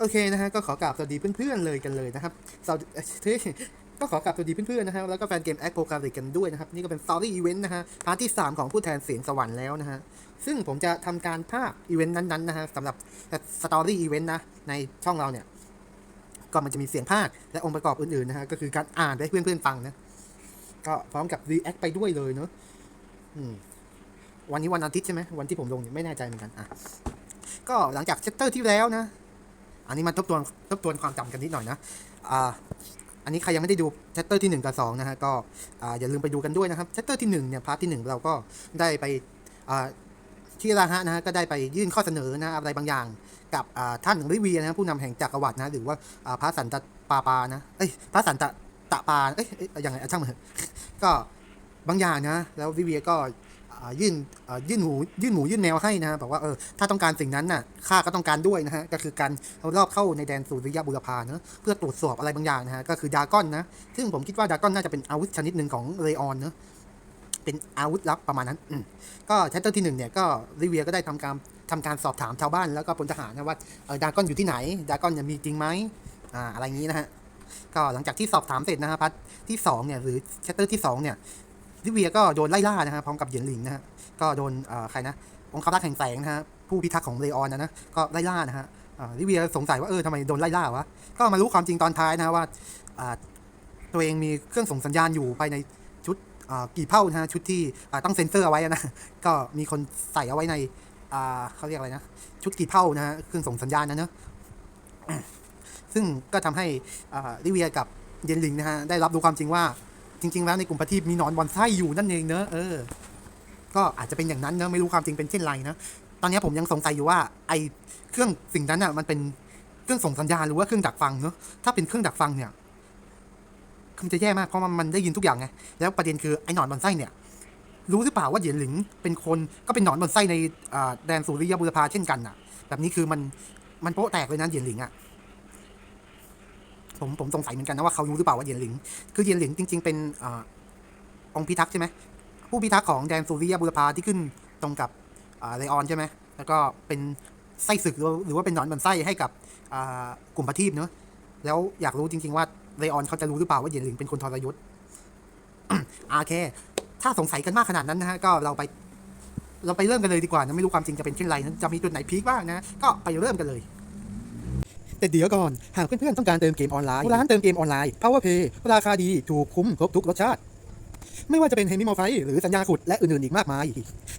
โอเคนะฮะก็ขอกราบสวัสดีเพื่อนๆเลยกันเลยนะครับสวัสดีก็ขอกราบสวัสดีเพื่อนๆนะฮะแล้วก็แฟนเกมแอคโปรกราฟิกกันด้วยนะครับ นี่ก็เป็นสตอรี่อีเวนต์นะฮะพาร์ทที่ 3 ของผู้แทนเสียงสวรรค์แล้วนะฮะซึ่งผมจะทำการภาคอีเวนต์นั้นๆนะฮะสำหรับสตอรี่อีเวนต์นะในช่องเราเนี่ย ก็มันจะมีเสียงภาคและองค์ประกอบอื่นๆนะฮะก็คือการอ่านให้เพื่อนๆฟังนะก็พร้อมกับรีแอคไปด้วยเลยเนอะวันนี้วันอาทิตย์ใช่ไหมวันที่ผมลงเนี่ยไม่แน่ใจเหมือนกันอะก็หลังจากเชปเตอร์ที่แล้วนะ อันนี้มันทบทวนทบทวนความจำกันนิดหน่อยนะอ่าอันนี้ใครยังไม่ได้ดูเชปเตอร์ที่ 1 กับ2นะฮะก็อ่าอย่าลืมไปดูกันด้วยนะครับเชปเตอร์ที่1เนี่ยพาร์ทที่ 1 เราก็ได้ไปอ่าที่ราฮะนะฮะก็ได้ไปยื่นข้อเสนอนะอะไรบางอย่าง กับอ่าท่านริเวียนะผู้นำแห่งจักรวรรดินะหรือว่าอ่าพระสันตะปาปานะเอ้ยพระสันตะตะปาเอ้ยเอ้ยยังไงอะช่างมันเถอะก็บางอย่างนะ แล้วริเวียก็ ยื่นยื่นหูยื่นหมูยื่นแมวให้นะบอกว่าเออถ้าต้องการสิ่งนั้นน่ะข้าก็ต้องการด้วยนะฮะก็คือการเอารอบเข้าในแดนสุริยะบุรพาเนะเพื่อตรวจสอบอะไรบางอย่างนะฮะก็คือดากอนนะซึ่งผมคิดว่าดากอนน่าจะเป็นอาวุธชนิดหนึ่งของเรออนเนะเป็นอาวุธลับประมาณนั้นก็แชปเตอร์ที่หนึ่งเนี่ยก็ริเวียก็ได้ทำการทำการสอบถามชาวบ้านแล้วก็พลทหารนะว่าเออดากอนอยู่ที่ไหนดากอนเนี่ยมีจริงไหมอ่าอะไรอย่างนี้นะฮะก็หลังจากที่สอบถามเสร็จนะฮะพัทที่สองเนี่ยหรือแชปเตอร์ที่สองเนี่ย ลิเวียก็โดนไล่ล่านะฮะพร้อมกับเหยียนหลิงนะฮะก็โดนใครนะองค์ครักแห่งแสงนะฮะผู้พิทักษ์ของเลออนนะนะก็ไล่ล่านะฮะลิเวียสงสัยว่าเออทำไมโดนไล่ล่าวะก็มารู้ความจริงตอนท้ายนะฮะว่าตัวเองมีเครื่องส่งสัญญาณอยู่ภายในชุดกี่เผ่านะฮะชุดที่ต้องเซ็นเซอร์เอาไว้นะก็มีคนใส่เอาไว้ในเขาเรียกอะไรนะชุดกี่เผ่านะฮะเครื่องส่งสัญญาณนะเนอะซึ่งก็ทำให้ลิเวียกับเยนหลิงนะฮะได้รับรู้ความจริงว่า จริง ๆ แล้วในกลุ่มประทีปมีนอนบอนไส้อยู่นั่นเองเนอะเออ ก็อาจจะเป็นอย่างนั้นเนอะไม่รู้ความจริงเป็นเช่นไรนะ ตอนนี้ผมยังสงสัยอยู่ว่า ไอเครื่องสิ่งนั้นอะ มันเป็นเครื่องส่งสัญญาณหรือว่าเครื่องดักฟังเนอะถ้าเป็นเครื่องดักฟังเนี่ยมันจะแย่มากเพราะมันได้ยินทุกอย่างไง แล้วประเด็นคือไอหนอนบอนไส้เนี่ย รู้หรือเปล่าว่าเหยียนหลิงเป็นคนก็เป็นหนอนบอนไส้ในแดนสุริยบุรพาเช่นกันอะ แบบนี้คือมันมันโป๊ะแตกเลยนะเหยียนหลิงอะ ผมผมสงสัยเหมือนกันนะว่าเขารู้หรือเปล่าว่าเยียนหลิง คือเยียนหลิงจริง ๆ เป็นอองค์พิทักษ์ใช่ไหมผู้พิทักษ์ของแดนสุริยบุรพาที่ขึ้นตรงกับไลออนใช่ไหมแล้วก็เป็นไส้ศึกหรือว่าเป็นหนอนบันไส้ให้กับกลุ่มประทีปเนอะแล้วอยากรู้จริง ๆ ว่าไลออนเขาจะรู้หรือเปล่าว่าเยียนหลิงเป็นคนทรยศอาโอเคถ้าสงสัยกันมากขนาดนั้นนะฮะก็เราไป เราไปเริ่มกันเลยดีกว่านะไม่รู้ความจริงจะเป็นเช่นไรนะจะมีจุดไหนพีคบ้างนะ ก็ไปเริ่มกันเลย แต่เดี๋ยวก่อน หากเพื่อนๆต้องการเติมเกมออนไลน์ร้านเติมเกมออนไลน์ PowerPay ราคาดีถูกคุ้มครบทุกรสชาติ ไม่ว่าจะเป็นเฮมิโมไฟหรือสัญญาขุดและอื่นๆอีกมากมาย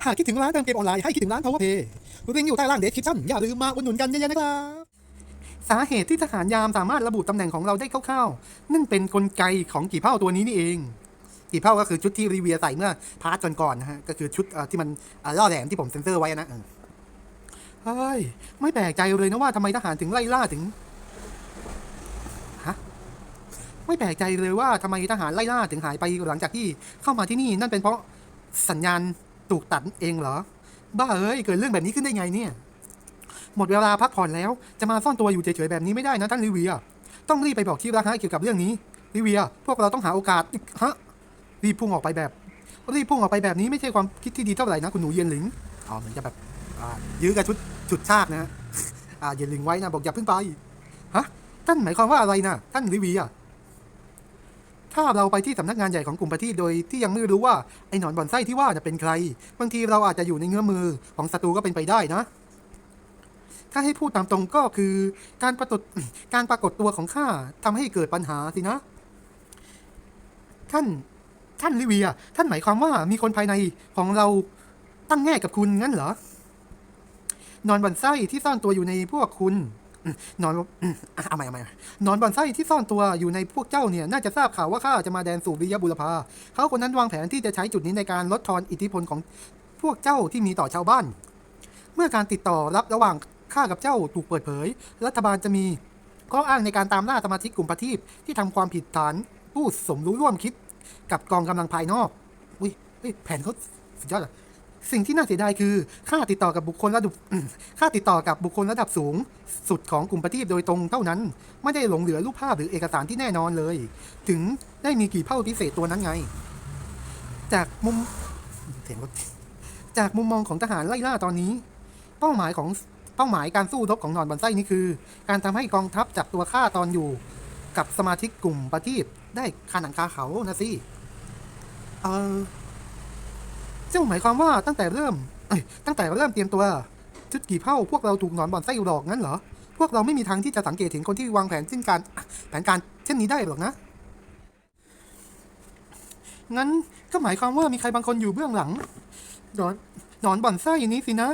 หากคิดถึงร้านเติมเกมออนไลน์ให้คิดถึงร้าน PowerPay ลิงก์อยู่ใต้ล่างเดสคริปชั่นอย่าลืมมาอุดหนุนกันเยอะๆนะครับสาเหตุที่ทหารยามสามารถระบุตำแหน่งของเราได้คร่าวๆนั่นเป็นกลไกของกี่เผ่าตัวนี้นี่เองกี่เผ่าก็คือชุดที่รีเวียใส่เมื่อพาร์ทก่อนๆนะฮะก็คือชุดที่มันล่อแหลมที่ผมเซ็นเซอร์ไว้นะ เฮ้ย ไม่แปลกใจเลยนะว่าทำไมทหารถึงไล่ล่าถึง ฮะ ไม่แปลกใจเลยว่าทำไมทหารไล่ล่าถึงหายไปหลังจากที่เข้ามาที่นี่นั่นเป็นเพราะสัญญาณถูกตัดเองเหรอ บ้าเอ้ย เกิดเรื่องแบบนี้ขึ้นได้ไงเนี่ย หมดเวลาพักผ่อนแล้ว จะมาซ่อนตัวอยู่เฉยๆแบบนี้ไม่ได้นะท่านลิเวีย ต้องรีบไปบอกที่รักฮะเกี่ยวกับเรื่องนี้ลิเวีย พวกเราต้องหาโอกาส ฮะ รีบพุ่งออกไปแบบ รีบพุ่งออกไปแบบนี้ไม่ใช่ความคิดที่ดีเท่าไหร่นะคุณหนูเย็นหลิง อ๋อเหมือนจะแบบ ยื้อกับชุดฉุดชากนะฮะอ่าเย็นหลิงไว้นะบอกอย่าเพิ่งไปฮะท่านหมายความว่าอะไรนะท่านลิเวียถ้าเราไปที่สำนักงานใหญ่ของกลุ่มประทีโดยที่ยังไม่รู้ว่าไอ้หนอนบ่อนไส้ที่ว่าจะเป็นใคร บางทีเราอาจจะอยู่ในเงื้อมือของศัตรูก็เป็นไปได้นะ ถ้าให้พูดตามตรงก็คือการปรากฏการปรากฏตัวของข้าทำให้เกิดปัญหาสินะ ท่านท่านลิเวีย ท่านหมายความว่ามีคนภายในของเราตั้งแง่กับคุณงั้นเหรอ นอนบันไส้ที่ซ่อนตัวอยู่ในพวกคุณ นอนเอาใหม่เอาใหม่นอนบันไส้ที่ซ่อนตัวอยู่ในพวกเจ้าเนี่ย น่าจะทราบข่าวว่าข้าจะมาแดนสู่วิยบุรพาเขาคนนั้นวางแผนที่จะใช้จุดนี้ในการลดทอนอิทธิพลของพวกเจ้าที่มีต่อชาวบ้าน เมื่อการติดต่อรับระหว่างข้ากับเจ้าถูกเปิดเผย รัฐบาลจะมีข้ออ้างในการตามล่าสมาชิกกลุ่มประทีปที่ทำความผิดฐานผู้สมรู้ร่วมคิด กับกองกำลังภายนอก อุ้ยเฮ้ยแผนเขาสุดยอดอะ สิ่งที่น่าเสียดายคือค่าติดต่อกับบุคคลระดับค่าติดต่อกับบุคคลระดับสูง สุดของกลุ่มประทีปโดยตรงเท่านั้น ไม่ได้หลงเหลือรูปภาพหรือเอกสารที่แน่นอนเลย ถึงได้มีกี่เผ่าพิเศษตัวนั้นไง จากมุมเสียงรถจากมุมมองของทหารไล่ล่าตอนนี้ เป้าหมายของเป้าหมายการสู้รบของนอนบอนไส้นี่คือ การทำให้กองทัพจากตัวข้าตอนอยู่ กับสมาชิกกลุ่มประทีปได้คาหนังคาเขานะสิเออ เจ้าหมายความว่าตั้งแต่เริ่มเอ้ยตั้งแต่เริ่มเตรียมตัว ชุดกี่เผ่าพวกเราถูกหนอนบ่อนไส้หลอกงั้นเหรอ พวกเราไม่มีทางที่จะสังเกตเห็นคนที่วางแผนเช่นการแผนการเช่นนี้ได้หรอกนะ งั้นก็หมายความว่ามีใครบางคนอยู่เบื้องหลังหนอนหนอนบ่อนไส้นี้สินะ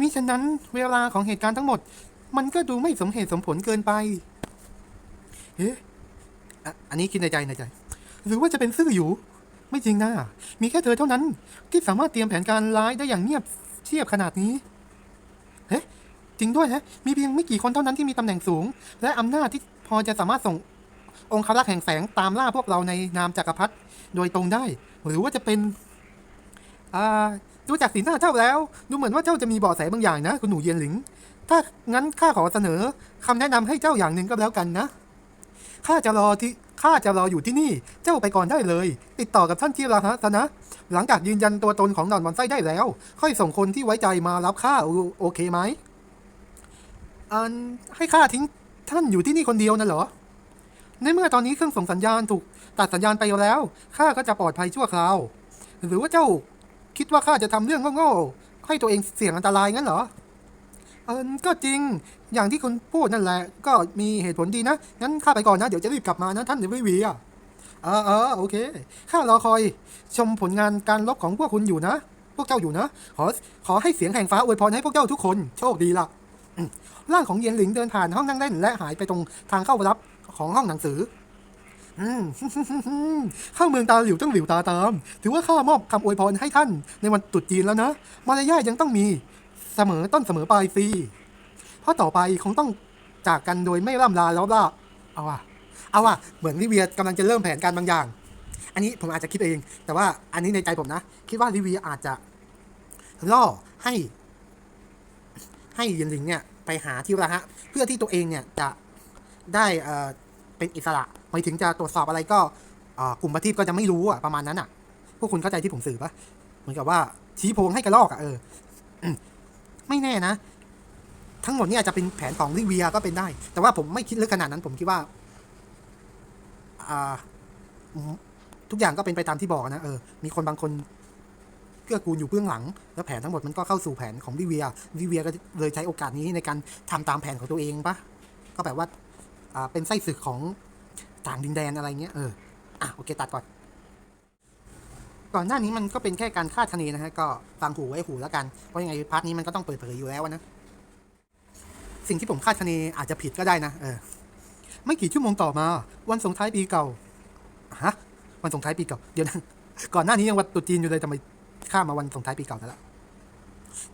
มิฉะนั้นเวลาของเหตุการณ์ทั้งหมด มันก็ดูไม่สมเหตุสมผลเกินไปเอ๊ะอะอันนี้คิดในใจในใจ หรือว่าจะเป็นซื่ออยู่ ไม่จริงนะ มีแค่เธอเท่านั้น ที่สามารถเตรียมแผนการร้ายได้อย่างเงียบเชียบขนาดนี้ เฮ้จริงด้วยฮะ มีเพียงไม่กี่คนเท่านั้นที่มีตำแหน่งสูง และอำนาจที่พอจะสามารถส่งองค์คารักษ์แห่งแสงตามล่าพวกเราในนามจักรพรรดิโดยตรงได้ หรือว่าจะเป็นอ่าดูจากสีหน้าเจ้าแล้ว ดูเหมือนว่าเจ้าจะมีเบาะแสบางอย่างนะ คุณหนูเย็นหลิง ถ้างั้นข้าขอเสนอคำแนะนำให้เจ้าอย่างหนึ่งก็แล้วกันนะข้าจะรอที่ ข้าจะรออยู่ที่นี่ เจ้าไปก่อนได้เลย ติดต่อกับท่านที่ราฮะซะนะ หลังจากยืนยันตัวตนของหนอนบอนไส้ได้แล้ว ค่อยส่งคนที่ไว้ใจมารับข้าโอโอเคไหมอันให้ข้าทิ้งท่านอยู่ที่นี่คนเดียวนะเหรอ ในเมื่อตอนนี้เครื่องส่งสัญญาณถูกตัดสัญญาณไปแล้วข้าก็จะปลอดภัยชั่วคราว หรือว่าเจ้าคิดว่าข้าจะทำเรื่องโง่ๆให้ตัวเองเสี่ยงอันตรายงั้นเหรอเออก็จริง อย่างที่คุณพูดนั่นแหละ ก็มีเหตุผลดีนะ งั้นข้าไปก่อนนะ เดี๋ยวจะรีบกลับมานะ ท่านเดวิวีอะเออเออโอเค ข้ารอคอยชมผลงานการลบของพวกคุณอยู่นะ พวกเจ้าอยู่นะ ขอขอให้เสียงแห่งฟ้าอวยพรให้พวกเจ้าทุกคน โชคดีล่ะร่างของเย็นหลิงเดินผ่านห้องนั่งเล่น และหายไปตรงทางเข้ารับของห้องหนังสืออืมข้าเมืองตาหลิวต้องหลิวตาตาม ถือว่าข้ามอบคำอวยพรให้ท่านในวันตรุษจีนแล้วนะ มารยาทยังต้องมีเสมอต้นเสมอปลายสิ ราะต่อไปคงต้องจากกันโดยไม่ร่ำลาแล้วล่ะเอาว่ะเอาว่ะเหมือนลิเวียกำลังจะเริ่มแผนการบางอย่าง อันนี้ผมอาจจะคิดเอง แต่ว่าอันนี้ในใจผมนะ คิดว่าลิเวียอาจจะล่อให้ ให้เยนลิงเนี่ยไปหาที่ระฮะ เพื่อที่ตัวเองเนี่ยจะได้เอ่อเป็นอิสระหมายถึงจะตรวจสอบอะไรก็เอ่อกลุ่มประทีปก็จะไม่รู้อะประมาณนั้นอะพวกคุณเข้าใจที่ผมสื่อปะเหมือนกับว่าชี้โพงให้กระลอกอะเออไม่แน่นะ ทั้งหมดเนี่ยอาจจะเป็นแผนของลิเวียก็เป็นได้ แต่ว่าผมไม่คิดลึกขนาดนั้น ผมคิดว่าทุกอย่างก็เป็นไปตามที่บอกนะเออมีคนบางคนเกื้อกูลอยู่เบื้องหลัง แล้วแผนทั้งหมดมันก็เข้าสู่แผนของลิเวียลิเวียก็เลยใช้โอกาสนี้ในการทำตามแผนของตัวเองปะก็แบบว่าเป็นไส้ศึกของต่างดินแดนอะไรเงี้ยเอออะโอเคตัดก่อน ก่อนหน้านี้มันก็เป็นแค่การคาดคะเนนะฮะก็ฟังหูไว้หูแล้วกันเพราะยังไงพาร์ทนี้มันก็ต้องเปิดเผยอยู่แล้วนะ สิ่งที่ผมคาดคะเนอาจจะผิดก็ได้นะเออไม่กี่ชั่วโมงต่อมา วันส่งท้ายปีเก่าฮะวันส่งท้ายปีเก่าเดี๋ยวนะก่อนหน้านี้ยังวันตรุษจีนอยู่เลยทำไมข้ามมาวันส่งท้ายปีเก่าแล้วล่ะ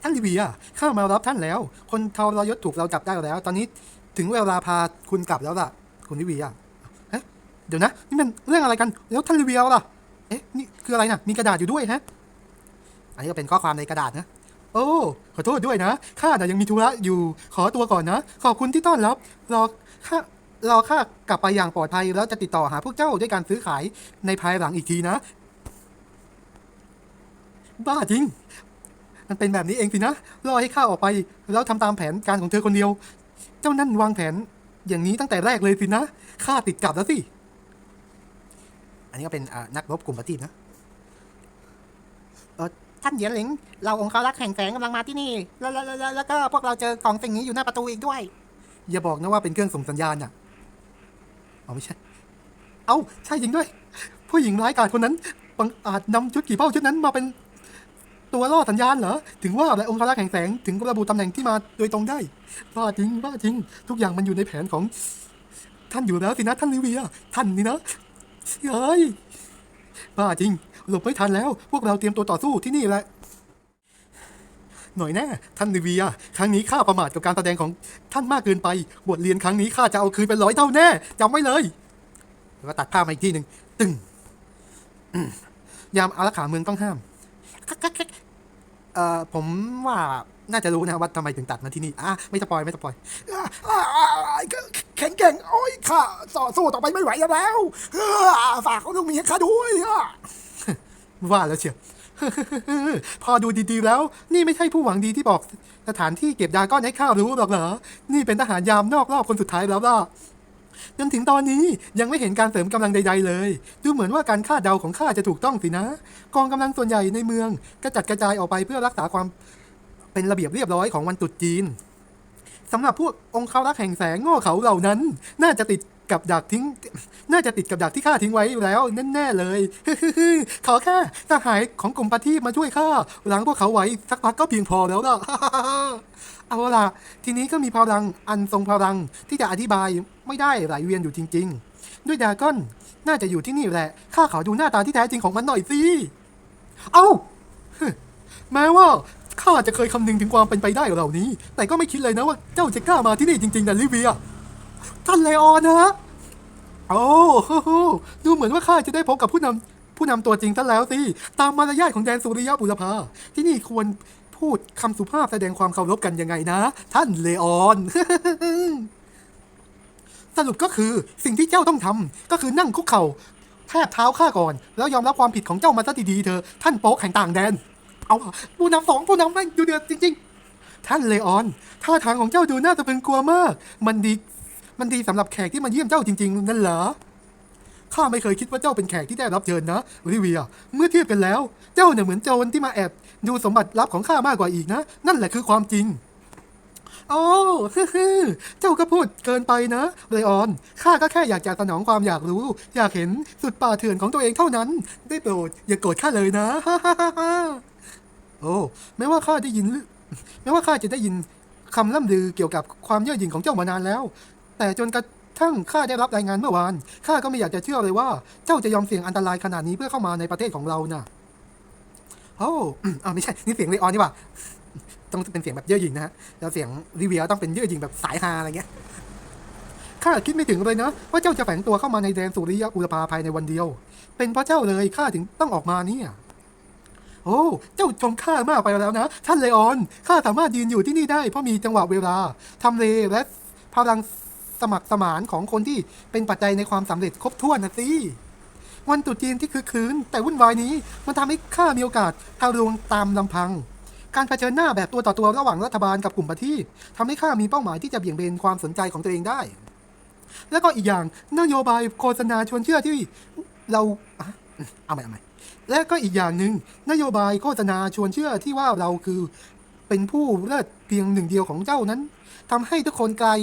ท่านลิเวียข้ามารับท่านแล้ว คนทรยศถูกเราจับได้แล้ว ตอนนี้ถึงเวลาพาคุณกลับแล้วล่ะ คุณลิเวียเอ๊ะเดี๋ยวนะ นี่มันเรื่องอะไรกัน แล้วท่านลิเวียล่ะ เอ๊ะ นี่คืออะไรนะมีกระดาษอยู่ด้วยฮะ อันนี้ก็เป็นข้อความในกระดาษนะ โอ้ ขอโทษด้วยนะ ข้าน่ยังมีธุระอยู่ ขอตัวก่อนนะ ขอบคุณที่ต้อนรับ รอข้ารอข้ากลับไปอย่างปลอดภัย แล้วจะติดต่อหาพวกเจ้าด้วยการซื้อขายในภายหลังอีกทีนะ บ้าจริง มันเป็นแบบนี้เองสินะ รอให้ข้าออกไป แล้วทำตามแผนการของเธอคนเดียว เจ้านั่นวางแผน อย่างนี้ตั้งแต่แรกเลยสินะ ข้าติดกลับแล้วสิ อันนี้ก็เป็นนักรบกลุ่มปฏิบนะ ท่านเหยียนหลิง เราองค์คารักแห่งแสงกำลังมาที่นี่ แล้วแล้วแล้วแล้วก็พวกเราเจอกล่องสิ่งนี้อยู่หน้าประตูอีกด้วย อย่าบอกนะว่าเป็นเครื่องส่งสัญญาณอะเอ๋อไม่ใช่ เอ้าใช่จริงด้วย ผู้หญิงร้ายกาจคนนั้นบังอาจนำชุดกี่เป้าชุดนั้นมาเป็นตัวล่อสัญญาณเหรอ ถึงว่าและองค์คารักแห่งแสง ถึงระบุตำแหน่งที่มาโดยตรงได้บ้าจริงบ้าจริง ทุกอย่างมันอยู่ในแผนของ ท่านอยู่แล้วสินะท่านลิเวีย ท่านนี่นะเฮ้ยบ้าจริง หลบไม่ทันแล้ว พวกเราเตรียมตัวต่อสู้ที่นี่แหละ หน่อยแน่ท่านลิเวีย ครั้งนี้ข้าประมาทกับการแสดงของท่านมากเกินไป บทเรียนครั้งนี้ข้าจะเอาคืนเป็นร้อยเท่าแน่จำไว้เลยแล้วตัดภาพมาอีกทีหนึ่งตึงยามอารักขาเมืองต้องห้ามเอ่อผมว่าน่าจะรู้นะว่าทำไมถึงตัดมาที่นี่อะไม่สปอยไม่สปอยแข็งแกร่งโอ้ยข้าต่อสู้ต่อไปไม่ไหวแล้วอ่าฝากลูกมีข้าด้วยอะ ว่าแล้วเชียวพอดูดีๆแล้ว นี่ไม่ใช่ผู้หวังดีที่บอกสถานที่เก็บดาก้อนให้ข้ารู้หรอกเหรอ นี่เป็นทหารยามนอกรอบคนสุดท้ายแล้วล่ะจนถึงตอนนี้ยังไม่เห็นการเสริมกำลังใด ๆ เลย ดูเหมือนว่าการคาดเดาของข้าจะถูกต้องสินะ กองกำลังส่วนใหญ่ในเมืองกระจัดกระจายออกไปเพื่อรักษาความเป็นระเบียบเรียบร้อยของวันตรุษจีนสำหรับพวกองค์เขารักแห่งแสงโง่เขาเหล่านั้น น่าจะติด กับดักทิ้ง น่าจะติดกับดักที่ข้าทิ้งไว้แล้วแน่ๆเลยขอแค่ทหารของกลุ่มปาทีมาช่วยข้าหลังพวกเขาไว้สักพักก็เพียงพอแล้วล่ะเอาล่ะทีนี้ก็มีพลังอันทรงพลังที่จะอธิบายไม่ได้ไหลเวียนอยู่จริง ๆ ด้วยดาก้อนน่าจะอยู่ที่นี่แหละข้าขอดูหน้าตาที่แท้จริงของมันหน่อยสิเอ้าแม้ว่าข้าจะเคยคำนึงถึงความเป็นไปได้เหล่านี้ แต่ก็ไม่คิดเลยนะว่าเจ้าจะกล้ามาที่นี่จริงๆนะลิเวีย ท่านเลออนนะโอ้โหดูเหมือนว่าข้าจะได้พบกับผู้นำผู้นำตัวจริงท่านแล้วสิ ตามมารยาทของแดนสุริยะบุรพาที่นี่ควรพูดคำสุภาพแสดงความเคารพกันยังไงนะ ท่านเลออน สรุปก็คือสิ่งที่เจ้าต้องทำก็คือนั่งคุกเข่าแทบเท้าข้าก่อน แล้วยอมรับความผิดของเจ้ามาซะดีๆเธอะท่านโป๊กแห่งต่างแดน เอาผู้นำสองผู้นำแม่งดูเดือดจริง ๆ ท่านเลออน ท่าทางของเจ้าดูน่าจะเป็นกลัวมาก มันดี มันดีสำหรับแขกที่มาเยี่ยมเจ้าจริง ๆ นั่นเหรอข้าไม่เคยคิดว่าเจ้าเป็นแขกที่ได้รับเชิญนะโอลิเวีย เมื่อเทียบกันแล้ว เจ้าเนี่ยเหมือนโจรที่มาแอบดูสมบัติลับของข้ามากกว่าอีกนะ นั่นแหละคือความจริง โอ้เจ้าก็พูดเกินไปนะเลออน ข้าก็แค่อยากจะสนองความอยากรู้ อยากเห็นสุดป่าเถื่อนของตัวเองเท่านั้น ได้โปรดอย่าโกรธข้าเลยนะฮ่าโอ้แม้ว่าข้าได้ยินแม้ว่าข้าจะได้ยินคำล่ำลือเกี่ยวกับความเย่อหยิ่งของเจ้ามานานแล้ว แต่จนกระทั่งข้าได้รับรายงานเมื่อวาน ข้าก็ไม่อยากจะเชื่อเลยว่า เจ้าจะยอมเสี่ยงอันตรายขนาดนี้เพื่อเข้ามาในประเทศของเราน่ะโอ้อ่าไม่ใช่ นี่เสียงเลออนนี่หว่าต้องเป็นเสียงแบบเย่อหยิ่งนะฮะ แล้วเสียงริเวียต้องเป็นเย่อหยิ่งแบบสายฮาอะไรเงี้ย ข้าคิดไม่ถึงเลยนะ ว่าเจ้าจะแฝงตัวเข้ามาในแดนสุริยะอุรพาภายในวันเดียว เป็นเพราะเจ้าเลยข้าถึงต้องออกมาเนี่ย โอ้ เจ้าชมข้ามากไปแล้วนะ ท่านเลออน ข้าสามารถยืนอยู่ที่นี่ได้เพราะมีจังหวะเวลาทำเลและพลัง สมัครสมานของคนที่เป็นปัจจัยในความสำเร็จครบถ้วนนะสิวันตรุษจีนที่คือคืน แต่วุ่นวายนี้มันทำให้ข้ามีโอกาสทาดวงตามลำพัง การเผชิญหน้าแบบตัวต่อตัวระหว่างรัฐบาลกับกลุ่มประทีปทำให้ข้ามีเป้าหมายที่จะเบี่ยงเบนความสนใจของตัวเองได้ แล้วก็อีกอย่างนโยบายโฆษณาชวนเชื่อที่เราเอาใหม่เอาใหม่และก็อีกอย่างหนึ่งนโยบายโฆษณาชวนเชื่อที่ว่าเราคือเป็นผู้เลิศเพียงหนึ่งเดียวของเจ้านั้นทำให้ทุกคนกลาย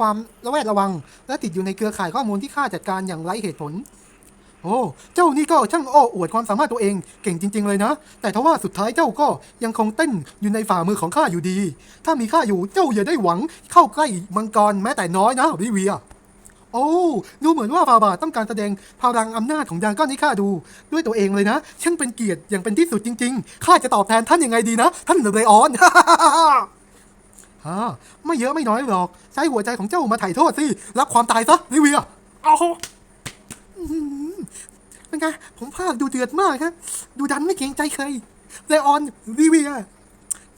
ความระแวดระวัง และติดอยู่ในเครือข่ายข้อมูลที่ข้าจัดการอย่างไร้เหตุผล โอ้ เจ้านี่ก็ช่างโอ้อวดความสามารถตัวเองเก่งจริง ๆ เลยนะ แต่ทว่าสุดท้ายเจ้าก็ยังคงเต้นอยู่ในฝ่ามือของข้าอยู่ดี ถ้ามีข้าอยู่เจ้าอย่าได้หวังเข้าใกล้มังกรแม้แต่น้อยนะริเวียโอ้ดูเหมือนว่าฟาบาต้องการแสดงพลังอำนาจของดราก้อนให้ข้าดู ด้วยตัวเองเลยนะฉันเป็นเกียรติอย่างเป็นที่สุดจริง ๆ ข้าจะตอบแทนท่านยังไงดีนะ ท่านเรออน ฮ่าไม่เยอะไม่น้อยหรอก ใช้หัวใจของเจ้ามาไถ่โทษสิ รับความตายซะลิเวียเอาเป็นไงผมพลาดดูเดือดมากครับดูดันไม่เกรงใจใครเลออนลิเวีย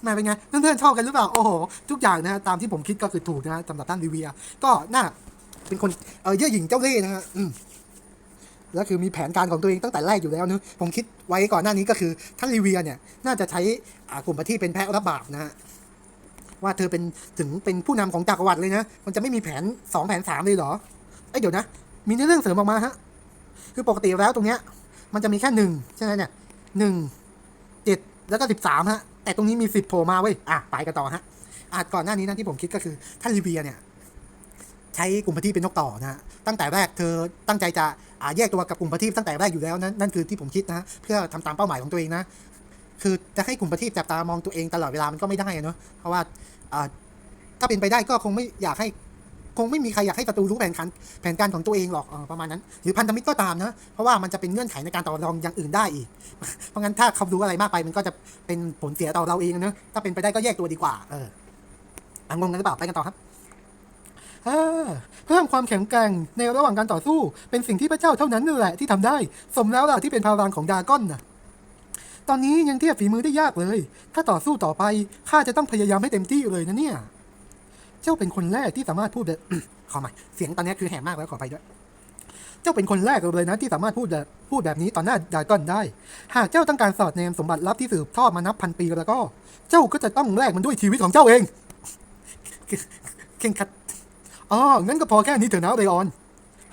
แม่เป็นไงเพื่อนๆชอบกันหรือเปล่า โอ้โห ทุกอย่างนะฮะตามที่ผมคิดก็คือถูกนะฮะสำหรับท่านลิเวีย ก็น่าเป็นคนเออเย่อหยิ่งเจ้าเล่ห์นะฮะอืมแล้วคือมีแผนการของตัวเองตั้งแต่แรกอยู่แล้วนะผมคิดไว้ก่อนหน้านี้ก็คือท่านลีเวียเนี่ย น่าจะใช้กลุ่มประทีปเป็นแพะรับบาปนะฮะ ว่าเธอเป็นถึงเป็นผู้นำของจักรวรรดิเลยนะ มันจะไม่มีแผนสองแผนสามเลยเหรอ เอ้ยเดี๋ยวนะ มีในเรื่องเสริมออกมาฮะ คือปกติแล้วตรงเนี้ย มันจะมีแค่หนึ่งใช่ไหมเนี่ยหนึ่งเจ็ดแล้วก็สิบสามฮะ แต่ตรงนี้มีสิบโผล่มาเว้ย อะไปกันต่อฮะอะก่อนหน้านี้นะที่ผมคิดก็คือท่านลีเวียเนี่ยใช้กลุ่มประทีเป็นนกต่อนะฮะตั้งแต่แรกเธอตั้งใจจะอ่าแยกตัวกับกลุ่มประทีตั้งแต่แรกอยู่แล้วนะนั่นคือที่ผมคิดนะฮะเพื่อทำตามเป้าหมายของตัวเองนะ คือจะให้กลุ่มประทีปจับตามองตัวเองตลอดเวลามันก็ไม่ได้อะเนาะเพราะว่าถ้าเป็นไปได้ก็คงไม่อยากให้คงไม่มีใครอยากให้ศัตรูรู้แผนการแผนการของตัวเองหรอกอประมาณนั้น หรือพันธมิตรก็ตามนะ เพราะว่ามันจะเป็นเงื่อนไขในการต่อรองอย่างอื่นได้อีก เพราะงั้นถ้าเขารู้อะไรมากไปมันก็จะเป็นผลเสียต่อเราเองนะถ้าเป็นไปได้ก็แยกตัวดีกว่า เอออะงงกันหรือเปล่าไปกันต่อครับเพิ่มความแข็งแกร่งในระหว่างการต่อสู้ เป็นสิ่งที่พระเจ้าเท่านั้นนั่แหละที่ทำได้ สมแล้วล่ะที่เป็นพลังของดาก้อนน่ะ ตอนนี้ยังเทียบฝีมือได้ยากเลย ถ้าต่อสู้ต่อไปข้าจะต้องพยายามให้เต็มที่เลยนะเนี่ย เจ้าเป็นคนแรกที่สามารถพูดแบบขอใหม่เสียงตอนนี้คือแหบมากแล้วขอไปด้วย เจ้าเป็นคนแรกเลยนะที่สามารถพูดแบบพูดแบบนี้ต่อหน้าดากอนได้ หากเจ้าต้องการสอดแนมสมบัติลับที่สืบทอดมานับพันปีแล้วก็ เจ้าก็จะต้องแลกมันด้วยชีวิตของเจ้าเองเข่งขัดอ๋องั้นก็พอแค่นี้เถอะนะเรออน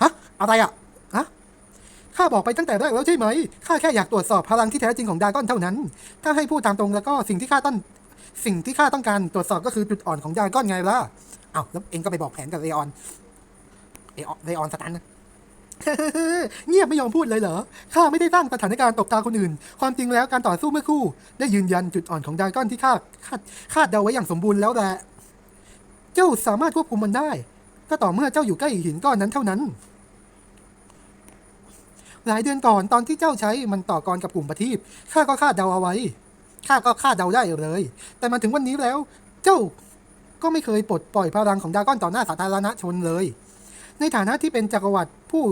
ฮะ อะไรอะฮะ ข้าบอกไปตั้งแต่แรกแล้วใช่ไหม ข้าแค่อยากตรวจสอบพลังที่แท้จริงของดากอนเท่านั้น ถ้าให้พูดตามตรงแล้วก็สิ่งที่ข้าต้องสิ่งที่ข้าต้องการตรวจสอบก็คือจุดอ่อนของดากอนไงล่ะเอาแล้วเองก็ไปบอกแผนกับเรออนเออเรออนสตันนะเงียบไม่ยอมพูดเลยเหรอ ข้าไม่ได้สร้างสถานการณ์ตกตาคนอื่น ความจริงแล้วการต่อสู้เมื่อคู่ ได้ยืนยันจุดอ่อนของดากอนที่ข้าคาดคาดเดาไว้อย่างสมบูรณ์แล้วแหละ เจ้าสามารถควบคุมมันได้ ก็ต่อเมื่อเจ้าอยู่ใกล้หินก้อนนั้นเท่านั้น หลายเดือนก่อนตอนที่เจ้าใช้มันต่อกรกับกลุ่มประทีปข้าก็คาดเดาเอาไว้ข้าก็คาดเดาได้เลย แต่มาถึงวันนี้แล้ว เจ้าก็ไม่เคยปลดปล่อยพลังของดากอนต่อหน้าสาธารณชนเลย ในฐานะที่เป็นจักรวรรดิผู้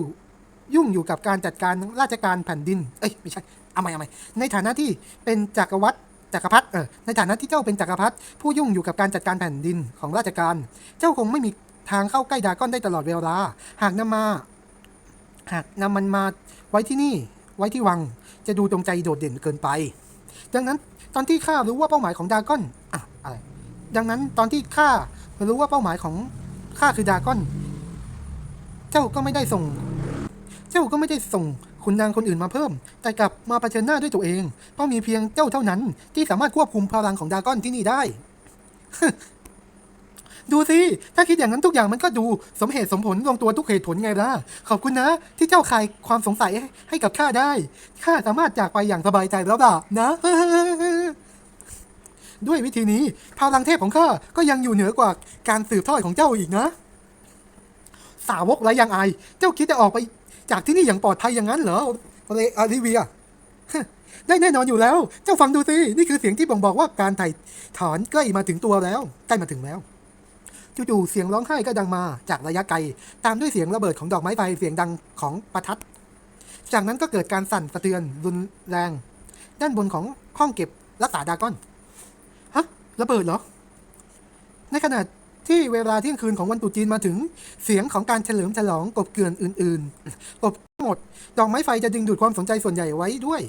ยุ่งอยู่กับการจัดการราชการแผ่นดิน เอ้ยไม่ใช่เอาใหม่เอาใหม่ในฐานะที่เป็นจักรวรรดิจักรพรรดิเออในฐานะที่เจ้าเป็นจักรพรรดิผู้ยุ่งอยู่กับการจัดการแผ่นดินของราชการ เจ้าคงไม่มีทางเข้าใกล้ดากอนได้ตลอดเวลา หากนำมา หากนำมันมา ไว้ที่นี่ ไว้ที่วัง จะดูจงใจโดดเด่นเกินไป ดังนั้นตอนที่ข้ารู้ว่าเป้าหมายของดากอนอะอะไร ดังนั้นตอนที่ข้ารู้ว่าเป้าหมายของข้าคือดากอน เจ้าก็ไม่ได้ส่ง เจ้าก็ไม่ได้ส่งขุนนางคนอื่นมาเพิ่ม แต่กลับมาเผชิญหน้าด้วยตัวเอง เพราะมีเพียงเจ้าเท่านั้น ที่สามารถควบคุมพลังของดากอนที่นี่ได้ ดูสิ ถ้าคิดอย่างนั้นทุกอย่างมันก็ดูสมเหตุสมผลลงตัวทุกเหตุผลไงล่ะ ขอบคุณนะ ที่เจ้าคลายความสงสัยให้กับข้าได้ ข้าสามารถจากไปอย่างสบายใจแล้วล่ะนะ ด้วยวิธีนี้พลังเทพของข้าก็ยังอยู่เหนือกว่าการสืบทอดของเจ้าอีกนะ สาวกไรยังอายเจ้าคิดจะออกไปจากที่นี่อย่างปลอดภัยอย่างนั้นเหรอเลอาริเวียได้แน่นอนอยู่แล้ว เจ้าฟังดูสิ นี่คือเสียงที่บ่งบอกว่าการไถ่ถอนใกล้มาถึงตัวแล้ว ใกล้มาถึงแล้ว จู่ๆเสียงร้องไห้ก็ดังมาจากระยะไกล ตามด้วยเสียงระเบิดของดอกไม้ไฟเสียงดังของประทัด จากนั้นก็เกิดการสั่นสะเทือนรุนแรง ด้านบนของห้องเก็บรักษาดากอน ฮะ ระเบิดเหรอ ในขณะที่เวลาเที่ยงคืนของวันตุจีนมาถึง เสียงของการเฉลิมฉลองกบเกลื่อนอื่นๆกบหมด ดอกไม้ไฟจะดึงดูดความสนใจส่วนใหญ่ไว้ด้วย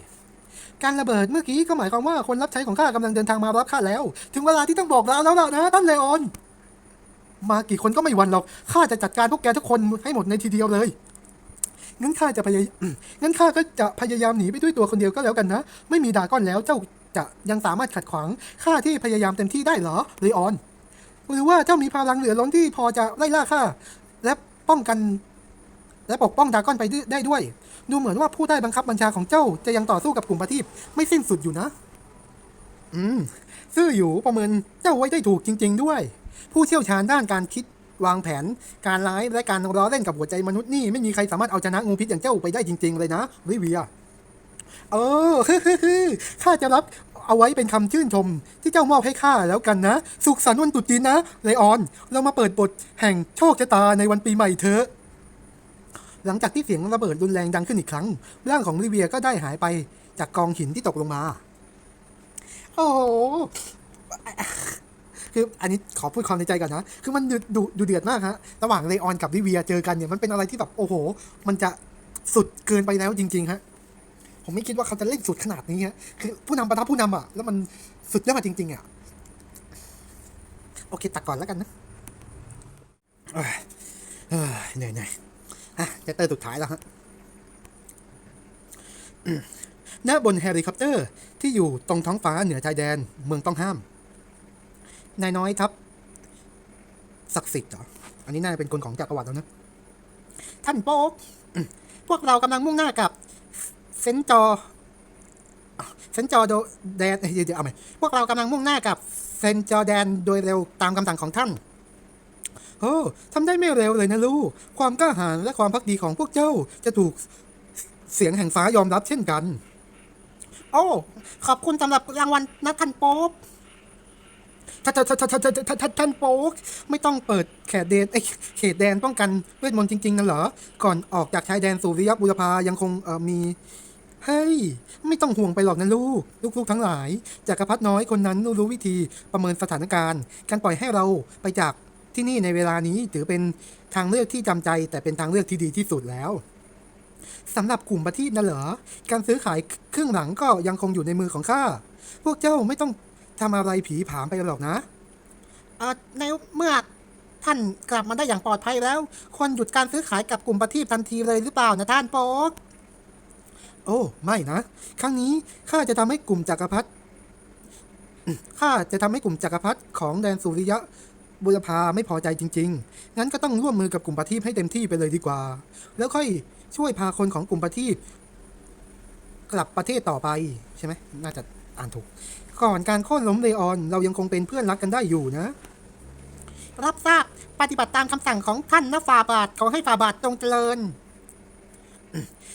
การระเบิดเมื่อกี้ก็หมายความว่าคนรับใช้ของข้ากำลังเดินทางมารับข้าแล้ว ถึงเวลาที่ต้องบอกลาแล้วล่ะนะท่านเลออน มากี่คนก็ไม่หวันหรอก ข้าจะจัดการพวกแกทุกคนให้หมดในทีเดียวเลย งั้นข้าจะพยายงั้นข้าก็จะพยายามหนีไปด้วยตัวคนเดียวก็แล้วกันนะ ไม่มีดาก้อนแล้วเจ้าจะยังสามารถขัดขวางข้าที่พยายามเต็มที่ได้เหรอเลออน หรือว่าเจ้ามีพลังเหลือล้นที่พอจะไล่ล่าข้าและป้องกัน และปกป้องดาก้อนไปได้ด้วย ดูเหมือนว่าผู้ใต้บังคับบัญชาของเจ้าจะยังต่อสู้กับกลุ่มประทีปไม่สิ้นสุดอยู่นะ อืมซื่ออยู่ประเมินเจ้าไว้ได้ถูกจริง ๆ ด้วย ผู้เชี่ยวชาญด้านการคิดวางแผนการร้ายและการล้อเล่นกับหัวใจมนุษย์นี่ไม่มีใครสามารถเอาชนะงูพิษอย่างเจ้าไปได้จริง ๆ เลยนะลิเวียเออข้าจะรับเอาไว้เป็นคำชื่นชม ที่เจ้ามอบให้ข้าแล้วกันนะ สุขสันต์วันตรุษจีนนะเลออน เรามาเปิดบทแห่งโชคชะตาในวันปีใหม่เถอะหลังจากที่เสียงระเบิดรุนแรงดังขึ้นอีกครั้ง ร่างของลิเวียก็ได้หายไปจากกองหินที่ตกลงมา โอ้ คืออันนี้ขอพูดความในใจก่อนนะ คือมันดูดูดูเดือดมากฮะ ระหว่างเลออนกับลิเวียเจอกันเนี่ย มันเป็นอะไรที่แบบโอ้โห มันจะสุดเกินไปแล้วจริง ๆ ฮะ ผมไม่คิดว่าเขาจะเล่นสุดขนาดนี้ฮะ คือผู้นำประทับผู้นำอะ แล้วมันสุดยอดจริง ๆ อะ โอเค ตัดก่อนแล้วกันนะเออเหนื่อยเหนื่อยอะจะเตอร์สุดท้ายแล้วฮะอืมณบนเฮลิคอปเตอร์ที่อยู่ตรงท้องฟ้าเหนือชายแดนเมืองต้องห้าม นายน้อยทัพศักดิ์สิทธิ์เหรอ อันนี้น่าจะเป็นคนของจักรวรรดิแล้วนะ ท่านโป๊กอืมพวกเรากำลังมุ่งหน้ากับเซนจอเซนจอโดแดนเดี๋ยวเดี๋ยวเอาใหม่พวกเรากำลังมุ่งหน้ากับเซนจอแดนโดยเร็วตามคำสั่งของท่านโอ้ทำได้ไม่เร็วเลยนะลูก ความกล้าหาญและความพักดีของพวกเจ้าจะถูกเสียงแห่งฟ้ายอมรับเช่นกัน โอ้ ขอบคุณสำหรับรางวัลนะท่านโป๊ก ท่านท่านท่านท่านท่านท่านท่านโป๊กไม่ต้องเปิดเขตแดนเขตแดนป้องกันเวทมนต์จริงๆนั่นเหรอ ก่อนออกจากชายแดนสู่วิยบุรพายังคงเอ่อมีเฮ้ย ไม่ต้องห่วงไปหรอกนะลูก ลูกๆทั้งหลายจักรพรรดิน้อยคนนั้นรู้วิธีประเมินสถานการณ์ การปล่อยให้เราไปจากที่นี่ในเวลานี้ถือเป็นทางเลือกที่จำใจ แต่เป็นทางเลือกที่ดีที่สุดแล้วสำหรับกลุ่มประทีปนั่นเหรอ การซื้อขายเครื่องหลังก็ยังคงอยู่ในมือของข้า พวกเจ้าไม่ต้อง ทำอะไรผีผามไปหรอกนะ เออในเมื่อท่านกลับมาได้อย่างปลอดภัยแล้ว ควรหยุดการซื้อขายกับกลุ่มประทีปทันทีเลยหรือเปล่านะท่านโป๊กโอ้ ไม่นะ ครั้งนี้ข้าจะทำให้กลุ่มจักรพรรดิอืมข้าจะทำให้กลุ่มจักรพรรดิของแดนสุริยะบุรพาไม่พอใจจริง ๆ งั้นก็ต้องร่วมมือกับกลุ่มประทีปให้เต็มที่ไปเลยดีกว่า แล้วค่อยช่วยพาคนของกลุ่มประทีปกลับประเทศต่อไปใช่ไหม น่าจะอ่านถูก ก่อนการโค่นล้มเลออน เรายังคงเป็นเพื่อนรักกันได้อยู่นะ รับทราบปฏิบัติตามคำสั่งของท่านนะฝ่าบาทขอให้ฝ่าบาทจงเจริญ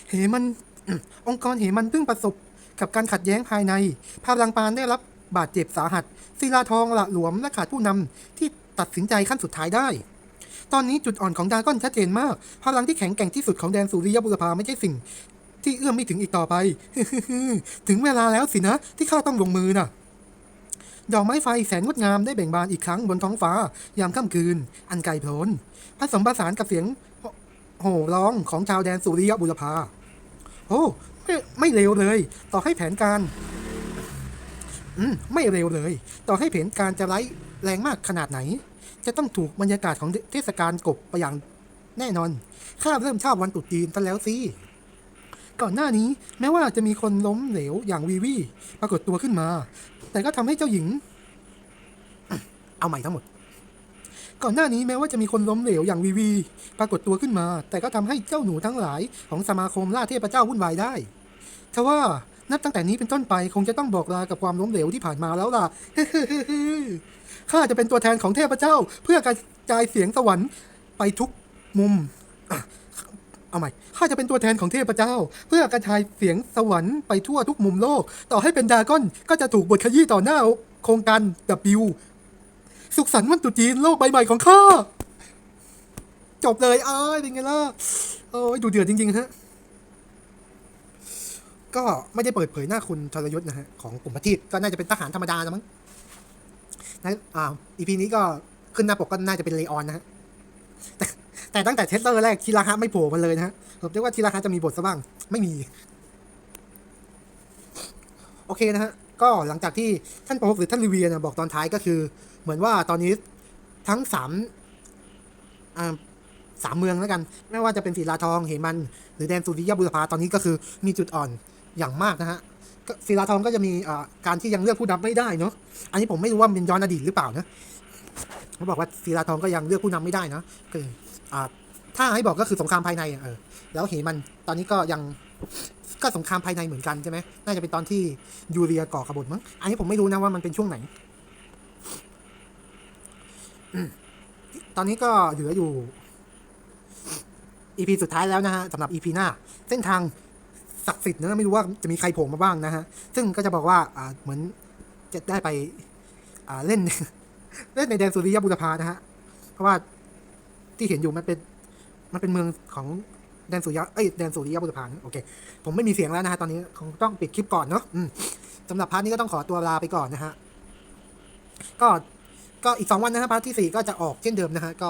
เหมันองค์กรเหมันเพิ่งประสบกับการขัดแย้งภายในพลังปานได้รับบาดเจ็บสาหัสศิลาทองละหลวมและขาดผู้นำที่ตัดสินใจขั้นสุดท้ายได้ ตอนนี้จุดอ่อนของดราก้อนชัดเจนมาก พลังที่แข็งแกร่งที่สุดของแดนสุริยบุรพาไม่ใช่สิ่ง ที่เอื้อมไม่ถึงอีกต่อไป ถึงเวลาแล้วสินะ ที่ข้าต้องลงมือน่ะดอกไม้ไฟแสนงดงามได้เบ่งบานอีกครั้งบนท้องฟ้า ยามค่ำคืน อันไกลโพ้นผสมผสานกับเสียงโห่ร้องของชาวแดนสุริยบุรพาโอ้ไม่ไม่เร็วเลย ต่อให้แผนการ อืมไม่เร็วเลย ต่อให้แผนการจะไร้แรงมากขนาดไหน จะต้องถูกบรรยากาศของเทศกาลกบไปอย่างแน่นอนข้าเริ่มชอบวันตรุษจีนซะแล้วสิ ก่อนหน้านี้แม้ว่าจะมีคนล้มเหลวอย่างวีวีปรากฏตัวขึ้นมา แต่ก็ทำให้เจ้าหญิง เอาใหม่ทั้งหมด ก่อนหน้านี้แม้ว่าจะมีคนล้มเหลวอย่างวีวี ปรากฏตัวขึ้นมา แต่ก็ทำให้เจ้าหนูทั้งหลายของสมาคมล่าเทพเจ้าวุ่นวายได้ทว่านับตั้งแต่นี้เป็นต้นไปคงจะต้องบอกลากับความล้มเหลวที่ผ่านมาแล้วล่ะข้าจะเป็นตัวแทนของเทพเจ้า เพื่อกระจายเสียงสวรรค์ไปทุกมุม เอาใหม่ข้าจะเป็นตัวแทนของเทพเจ้า เพื่อกระจายเสียงสวรรค์ไปทั่วทุกมุมโลก ต่อให้เป็นดาก้อนก็จะถูกบทขยี้ต่อหน้าโครงการดับบิวสุขสันต์วันตรุษจีนโลกใบใหม่ของข้าจบเลยเอ้ยเป็นไงล่ะโอ้ยดูเดือดจริงๆฮะก็ไม่ได้เปิดเผยหน้าคุณทรยศนะฮะของกลุ่มประทีปก็น่าจะเป็นทหารธรรมดาละมั้งนะอ่าอีพีนี้ก็ขึ้นหน้าปกก็น่าจะเป็นเลออนนะฮะแต่ แต่ตั้งแต่เทสเลอร์แรกทีราฮะไม่โผล่มาเลยนะฮะผมเรียกว่าทีราฮะจะมีบทซะบ้าง ไม่มี โอเคนะฮะ ก็หลังจากที่ท่านโป๊กหรือท่านรีเวียนะบอกตอนท้ายก็คือ เหมือนว่าตอนนี้ทั้งสามอ่าสามเมืองแล้วกัน ไม่ว่าจะเป็นศิลาทองเหมัน หรือแดนสุริยบุรพาตอนนี้ก็คือมีจุดอ่อนอย่างมากนะฮะศิลาทองก็จะมีการที่ยังเลือกผู้นำไม่ได้เนาะอันนี้ผมไม่รู้ว่ามันเป็นย้อนอดีตหรือเปล่านะเขาบอกว่าศิลาทองก็ยังเลือกผู้นำไม่ได้นะ ถ้าให้บอกก็คือสงครามภายในเออแล้วเหมันตอนนี้ก็ยังก็สงครามภายในเหมือนกันใช่ไหมน่าจะเป็นตอนที่ยูเรียก่อกบฏมั้งอันนี้ผมไม่รู้นะว่ามันเป็นช่วงไหน ตอนนี้ก็เหลืออยู่ EP สุดท้ายแล้วนะฮะสำหรับ EP หน้า เส้นทางศักดิ์สิทธิ์นะไม่รู้ว่าจะมีใครโผล่มาบ้างนะฮะ ซึ่งก็จะบอกว่าเหมือนจะได้ไปเล่น เล่นในแดนสุริยบุรพานะฮะ เพราะว่า ที่เห็นอยู่มันเป็น มันเป็นเมืองของแดนสุริยะเอ้ยแดนสุริยะบุรพานะโอเค ผมไม่มีเสียงแล้วนะฮะตอนนี้คงต้องปิดคลิปก่อนเนาะสำหรับพาร์ทนี้ก็ต้องขอตัวลาไปก่อนนะฮะก็ก็อีกสองวันนะฮะพาร์ทที่สี่ก็จะออกเช่นเดิมนะฮะก็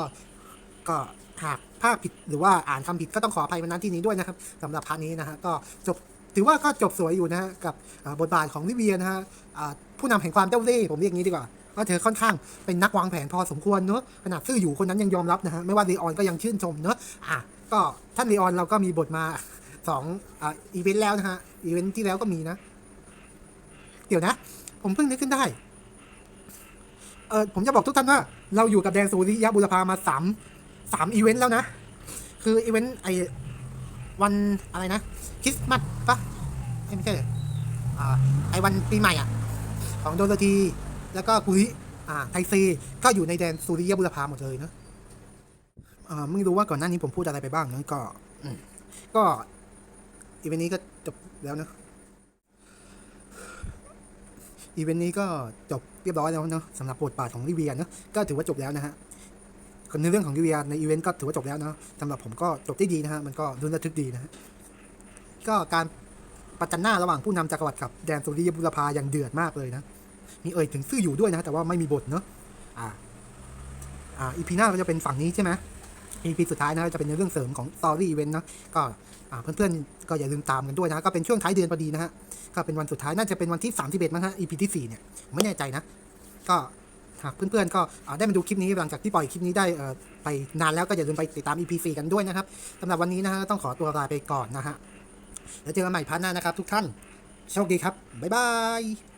ก็หากภาคผิดหรือว่าอ่านคำผิดก็ต้องขออภัยมาณที่นี้ด้วยนะครับสำหรับพาร์ทนี้นะฮะก็จบถือว่าก็จบสวยอยู่นะฮะกับบทบาทของลิเวียนะฮะผู้นำแห่งความเจ้าเล่ห์ผมเรียกงี้ดีกว่า ว่าเธอค่อนข้างเป็นนักวางแผนพอสมควรเนอะขนาดซื่ออยู่คนนั้นยังยอมรับนะฮะไม่ว่าลีออนก็ยังชื่นชมเนอะอะก็ท่านลีออนเราก็มีบทมาสองอ่าอีเวนต์แล้วนะฮะอีเวนต์ที่แล้วก็มีนะ เดี๋ยวนะ ผมเพิ่งนึกขึ้นได้เออผมจะบอกทุกท่านว่าเราอยู่กับแดงสุริยะบุรพามาสามสามอีเวนต์แล้วนะ คืออีเวนต์ไอวันอะไรนะคริสต์มาสปะไม่ใช่อ่าไอวันปีใหม่อะ ของโดโรธี แล้วก็กุริอ่าไทซีก็อยู่ในแดนสุริยะบุรพาหมดเลยเนอะอ่าไม่รู้ว่าก่อนหน้านี้ผมพูดอะไรไปบ้างนะก็อืมก็อีเวนต์นี้ก็จบแล้วนะอีเวนต์นี้ก็จบเรียบร้อยแล้วเนาะสำหรับบทบาทของลิเวียเนาะก็ถือว่าจบแล้วนะฮะคนในเรื่องของลิเวียในอีเวนต์ก็ถือว่าจบแล้วเนาะสำหรับผมก็จบได้ดีนะฮะมันก็รุนระทึกดีนะฮะก็การประจันหน้าระหว่างผู้นำจักรวรรดิกับแดนสุริยบุรพาอย่างเดือดมากเลยนะ มีเอ่ยถึงซื่ออยู่ด้วยนะ แต่ว่าไม่มีบทเนาะอ่าอ่าอีพีหน้าก็จะเป็นฝั่งนี้ใช่ไหม EP สุดท้ายนะจะเป็นในเรื่องเสริมของ Story Event นะก็อ่าเพื่อนๆก็อย่าลืมตามกันด้วยนะก็เป็นช่วงท้ายเดือนพอดีนะฮะก็เป็นวันสุดท้ายน่าจะเป็นวันที่31มั้งฮะ EP ที่4เนี่ยไม่แน่ใจนะ ก็หากเพื่อนๆก็อ่าได้มาดูคลิปนี้หลังจากที่ปล่อยคลิปนี้ได้เอ่อไปนานแล้วก็อย่าลืมไปติดตาม EP 4กันด้วยนะครับสำหรับวันนี้นะฮะต้องขอตัวลาไปก่อนนะฮะแล้วเจอกันใหม่พาร์ทหน้านะครับ ทุกท่านโชคดีครับบ๊ายบาย